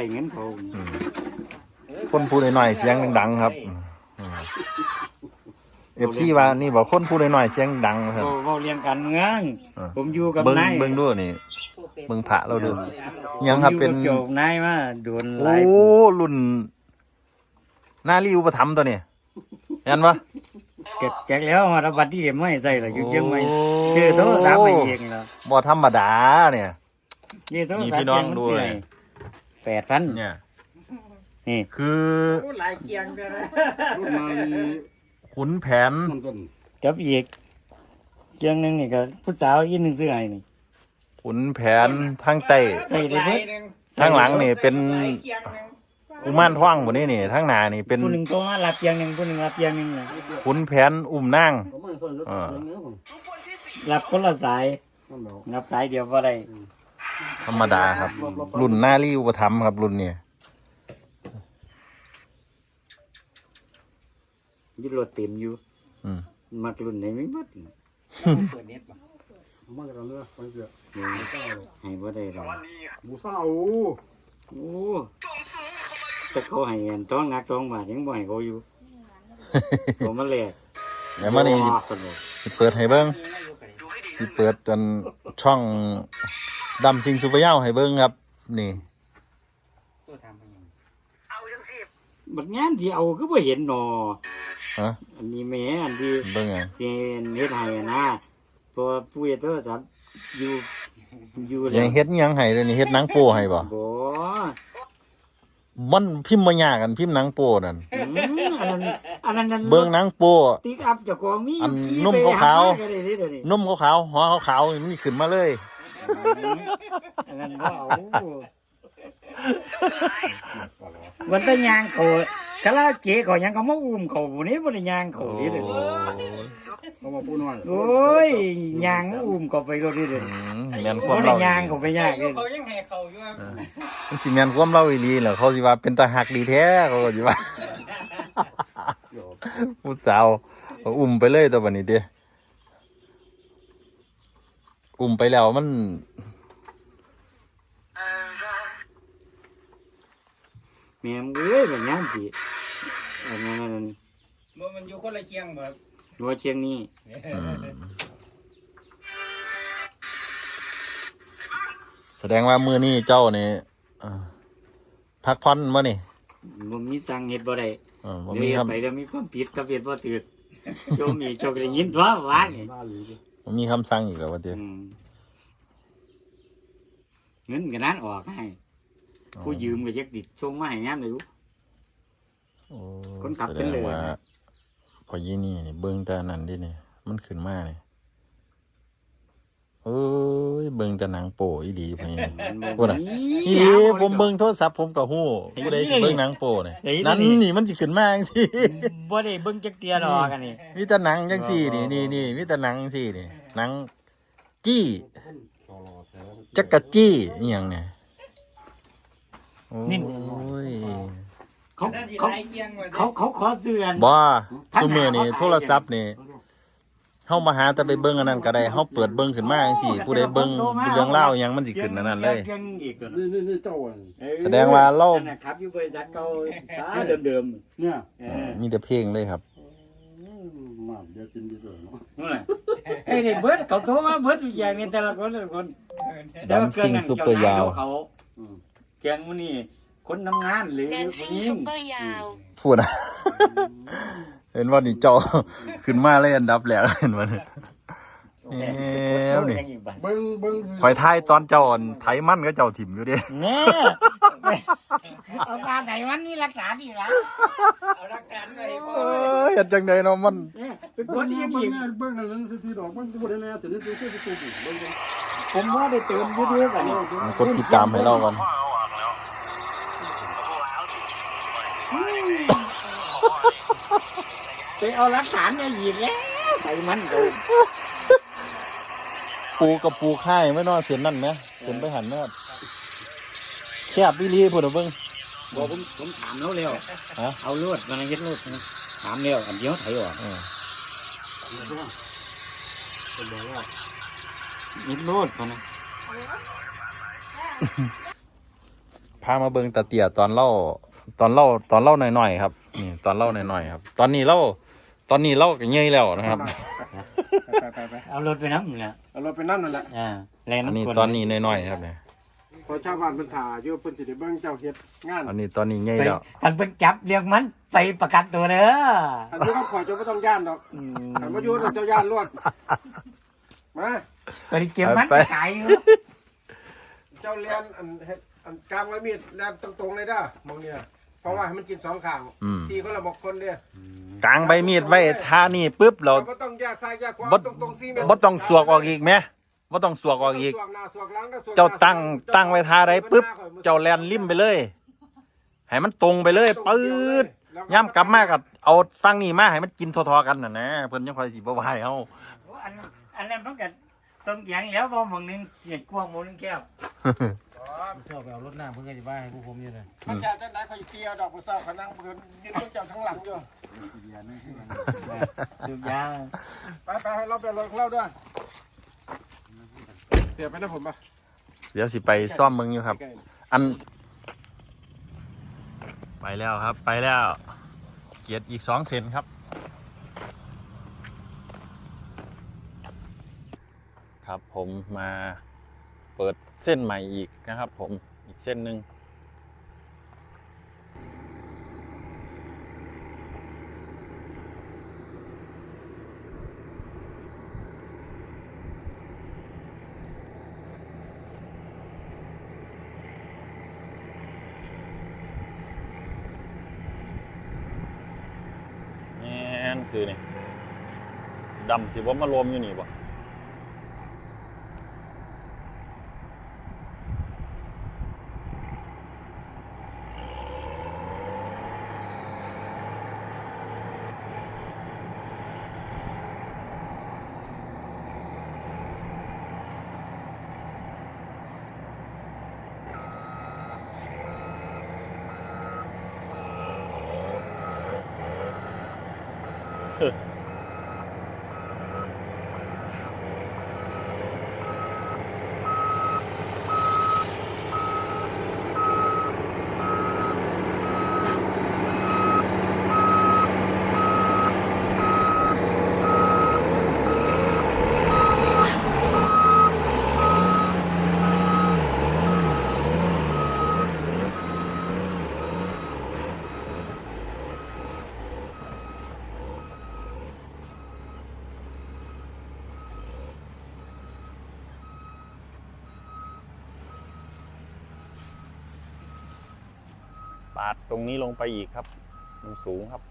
ได้เงินเขาอืมคนพูดหน่อยๆเสียงดังๆครับเอฟซีว่านี่บอกคนพูดหน่อยๆเสียงดังครับเว้าเว้าเรียงการเมืองเออผมอยู่กับเบิ้งนายเบิ้งดูนี่เบิ้งพระเราดูยังครับเป็นผมอยู่กับโจกนายมาโดนหโอ้ลายรุ่นหน้ารีอุปถัมภ์ตัวนี้เห็นปะเก็บแจกแล้วมารับบัตรที่ไม่ใส่ละอยู่เชียงใหม่โอ้คือโทรศัพท์ไปเองละบ่ธรรมดาเนี่ยนี่โทรมีศัพพี่ท์น้องเชียดูมันเลย แปดพันเนี่ย นี่คือหลายเคียงเลยนะรุ่นมาลีขุนแผนมันต้นกับอีกเคียงหนึงนี่ก็ผู้สาวอีกหนึ่งซื้อให้นี่ ขุนแผนทางใต้ใส่ได้เพิ่นทางหลังนี่เป็นอุมานท่องบนนี้นี่ทางหน้านี่เป็นผู้หนึ่งตัวมารับเคียงหนึ่งผู้หนึ่งรับเคียงหนึ่งนะขุนแผนอุ้มนางก็ไม่ใส่รถอ่าอย่างเงี้ยผมรับคนละสายมันเดารับสายเดียวก็ได้ ธรรมดาครับ รุ่นหน้ารีอุปถัมภ์ครับ รุ่นนี้ยึดรถเต็มอยู่อืมมักรุ่นไหนไม่หมดนี่มันก็เลือกไปเถอะให้บ่ได้หรอกหมูเศร้าโอ้แต่เขาให้เงินต้องงักต้องบาทยังบ่ให้เขาอยู่ผมมาแลกเดี๋ยวมานี่สิบ่คนเลยสิเปิดให้เบิ้งสิเปิดจนช่อง ดำซิงซูเปอร์เย้าให้เบิ้งครับ นี่บักงานที่เอาก็บ่เห็นหนอฮะอันนี้แหม่อันที่เบิ้งไงที่เฮ็ดให้อะนะเพราะว่าผู้เฮ็ดโทรศัพท์อยู่อยู่ยังเฮ็ดหยังให้เลยนี่เฮ็ดหนังโป้ให้บ่บ่มันพิมพ์บ่ยากกันพิมพ์หนังโป้นั่นอืมอันนั้นอันนั้นเบิ้งหนังโป้ ติ๊กอัพเจ้าของมีอันขี่นุ่มไปขาวหก็ได้เด้เดี๋ยวนี้นุ่มขาวๆหัวขาวๆมันขึ้นมาเลย อันนั้นบ่เอาวันตะยางเขาคาราโอเกะเขายังเขามาอุ้มเขาบ่นี้บ่ได้ยางเขาโอ้เด้เดี๋ยวนี้เขามาพูดหน่อยโอ้ยยางอุ้มเขาไปรถนี่เด้ออืมแม่นคบ่วามได้เรายางเขาไปยากเด้อเขายังให้เขาอยู่ครับมันสิแม่นความเราอีหลีเหรอเขาสิว่าเป็นตาหักดีแท้เขาก็สิว่าผู้สาวเอาอุ้มไปเลยตัวบัดนี้เด้ อุ้มไปแล้วมัน แม่มเอ้ยแบบยางสิอันนั้นอันนั้นบ่มันอยู่คนละเคียงบ่ครับหัวเชียงนี้อืมแสดงว่ามือนี้เจ้านี่เอ่อพักผ่อนบ่นี่บ่มีสั่งเฮ็ดบ่ได้เออบ่เดี๋ยวมีเฮ็คดรับ ไปแล้วมีความผิดกับเฮ็ดบ่ถูกโยมนี่โจกได้ยินตัวหวานนี่ บ้าหรือบ่ มีคำสั่งอีกแล้วว่าติอืมเงินก็นั้นออกให้ผู้ยืมก็จักดิส่งมาให้ยามได้รู้ โอ้คนขับแสเป็นดเหลืงอว่า พอยี่นี่นี่เบิ่งแต่อันนั้นดินี่มันขึ้นมานี่เอ้ยเบิ่งแต่หนังโป้อีหลีพะนี่พูดน่ะอีหลีผมเบิ่งโทรศัพท์ผมก็ฮู้ผู้ใดสิเบิ่งหนังโป้นี่นั่นนี่มันสิขึ้นมาจังซี่บ่ได้เบิ่งจักเตียดอกอันนี้มีแต่หนังจังซี่นี่นี่นี่มีแต่หนังจังซี่นี่หนังจี้ต่อรอแถวจักกะจี้อีหยังเนี่ยโอ้ยเขาท่านที่เขาหลายเคียงว่าเขาเขาขอเสื้ออันบ่ซุมื้อนี่โทรศัพท์นี่ เฮามาหาแต่ไปเบิ่งอันนั้นก็ได้เฮาเปิดเบิ่งขึ้นมาจังซี่ผู้ใดเบิ่งเรื่องราวอิหยังมันสิขึ้นอันนั้นเลยพีงอีกเหรอนี่นี่นี่เจ้าอะแสดงว่าเราอันนั้นครับอยู่บริษัทเก่าตาเดิมเนี่ยๆเออมีแต่เพลงเลยครับมาเดี๋ยวกินดีกว่าเนาะนั่นแหละไอ้นี่เบิดเขาโทรมาเบิดอยู่อย่างนี้แต่ละคนแต่ละคนดำซิ่งซุปเปอร์ยาวเขาอืมแกงมื้อนี้คนทำงานหรือแดนซิ่งผู้หญิซุปเปอร์ยาว พูดนะ เห็นว่านี่เจ้าขึ้นมาเลยอันดับแรกเห็นว่าเนี่ยแกงแหมนี่แกงอีกบัดเบิ้งเบิ้งคอยทายตอนเจ้าอ่อนไถมันก็เจ้าถิ่มอยู่เดิแน่เอาการไหนมันมีหลักฐานอีกแล้วเอาหลักฐานไปให้พ่อเอ้ยเห็นจังไดเนาะมันเนี่ยเป็นคเบิ้นงที่ยังเบิ้อีงกเบิ้งอะไรนั่นคือดอกมันบ่ได้แล้วเสร็จแล้วตัวตัวตัวเบิ้งผมว่าได้เติมยูทูบอันนี้กดติดตามให้เราก่อน ไปเอาหลักฐานมาหยิบแล้วไขมันโดนปูกับปูค่ายไม่นอนเสียนนั่นไหมเสียนไปหันแม่แคบวิลีพูดเอาเบิ่งบอกผมผมถามแล้วเร็วฮะเอาลวดมันยึดลวดนะถามเร็วอันเดียวไถออกเออเป็นบอกว่ายึดลวดมันนะพามาเบิ่งตาเตี่ยตอนเล่าตอนเล่าตอนเล่าหน่อยๆครับนี่ตอนเล่าหน่อยๆครับ ตอนนี้เล่า ตอนนี้เล่าก็เงยแล้วนะครับ ไปไปไปเอารถไปน้ำเนี่ยเอารถไปนั่นนั่นแหละอ่าแรงอันนี้น้ำกรดตอนนี้หน่อยๆครับเนี่ยพอชาวบ้านเพิ่นถ่าอยู่เพิ่นสิได้เบิ่งเจ้าเฮ็ดงานอันนี้ตอนนี้เงยไปแล้วอันเป็นจับเรียกมันไปประกันตัวเด้ออันนี้ก็ขอจะบ่ต้องย่านดอกอืมอันบ่อยู่เจ้าย่านรวดมา ไปเก็บมันขายอยู่เจ้าเลียนอันเฮ็ดอันกลางไว้มีดแลนตรงๆเลยเด้อมองเนี่ย เพราะว่าให้มันกินสองข้างอืม ทีก็ละบอกคนเด้อกลางใบมีดไว้ท่านี่ปุ๊บเรา เราบ่ต้องแยกซ้ายแยกขวาบ่ ตรงๆ4เมตรบ่ต้องสวกออกอีกไหมบ่ต้องสวกออกอีก สวหน้าสวกหลังก็สวกเจ้าหน้ตั้งสวกหลัตั้งไว้ท่าใดปุ๊บ เจ้าแลนริมไปเลย ให้มันตรงไปเลยปื๊ดย่ำกลับมากับเอาฟังนี่มาให้มันกินทอๆกันน่ะนะเพิ่นยังค่อยสิบ่ไหวเฮาอันอันนั้นมันก็ต้องอย่างแล้วบ่หมองหนึงเสียดกว้างหมองหนึงแก้ว เสื้อไปเอารถน้ำเพิ่งจะบ้าให้พวกผมอยู่เลยมันจะจังได๋เขาสิเกี่ยวดอกบ่เศร้าเขานั่งเพิ่นยืนเบิ่งเจ้าทั้งหลังอยู่ดูยางไปไปให้เราไปรถของเราด้วย เสียไปนะผมป่ะเดี๋ยวสิไปซ่อมมึงอยู่ครับใกล้อัน ไปแล้วครับ ไปแล้ว เกียรติอีกสองเซนครับ ครับผมมา เปิดเส้นใหม่อีกนะครับ ผมอีกเส้นหนึ่งแน่นซื้อนี่ดำสิว่ามารวมอยู่นี่บ่ ปาดตรงนี้ลงไปอีกครับ มันสูงครับ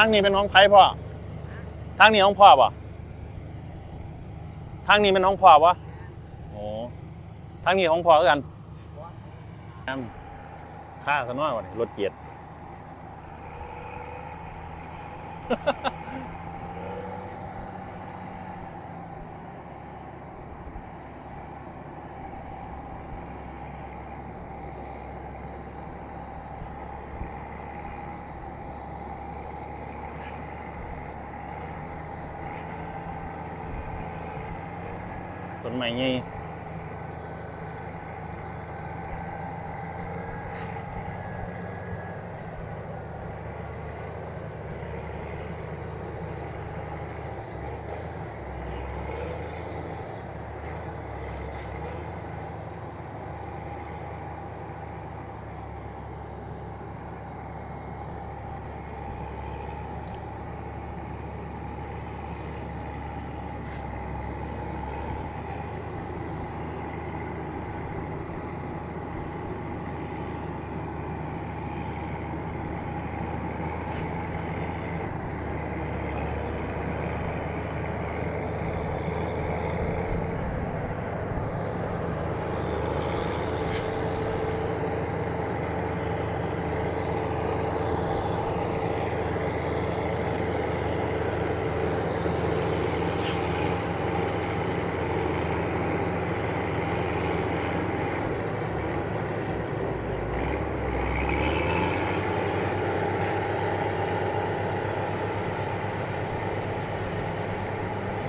ทางนี้เป็นห้องไผ่พ่อทางนี้ห้องพ่อป่ะทางนี้เป็นห้องพ่อป่ะโอ้ทางนี้ห้องพ่อคือกันน้ำค่าซะหน้อยวะนี่รถเกียรติ ใหม่ใหญ่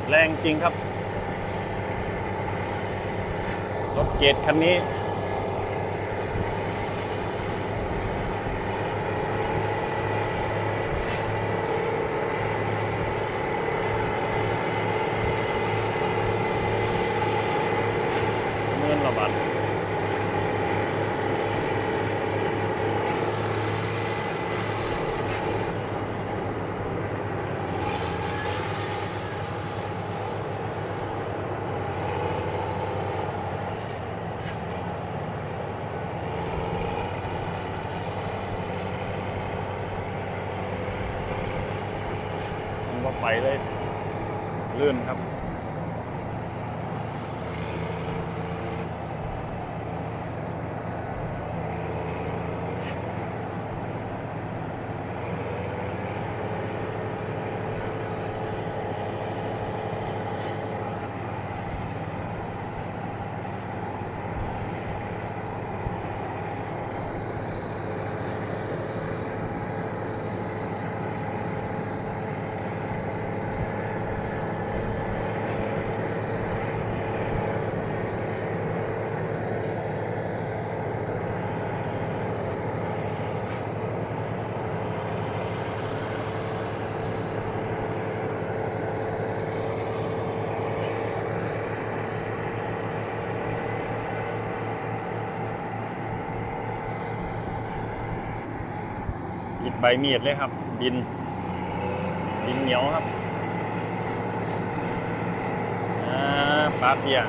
แรงจริงครับ รถเกตคันนี้ เงินละบาทมันก็ไป เลยลื่นครับ ใบมีดเลยครับ ดิน ดินเหนียวครับอ่าปลาเปีย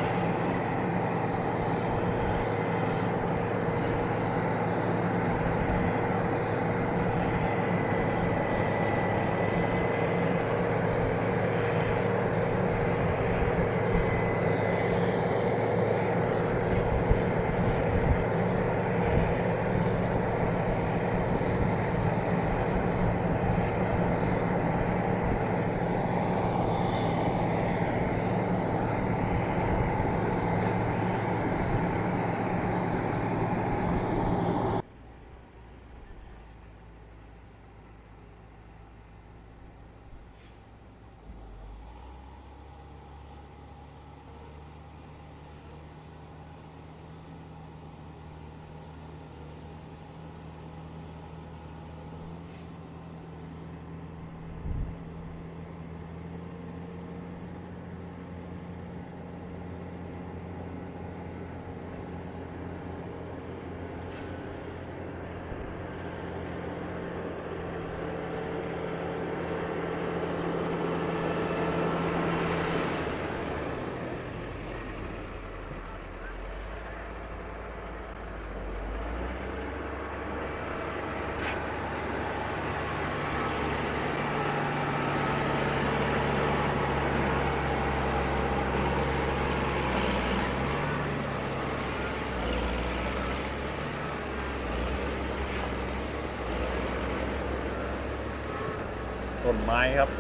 ไม้ครับ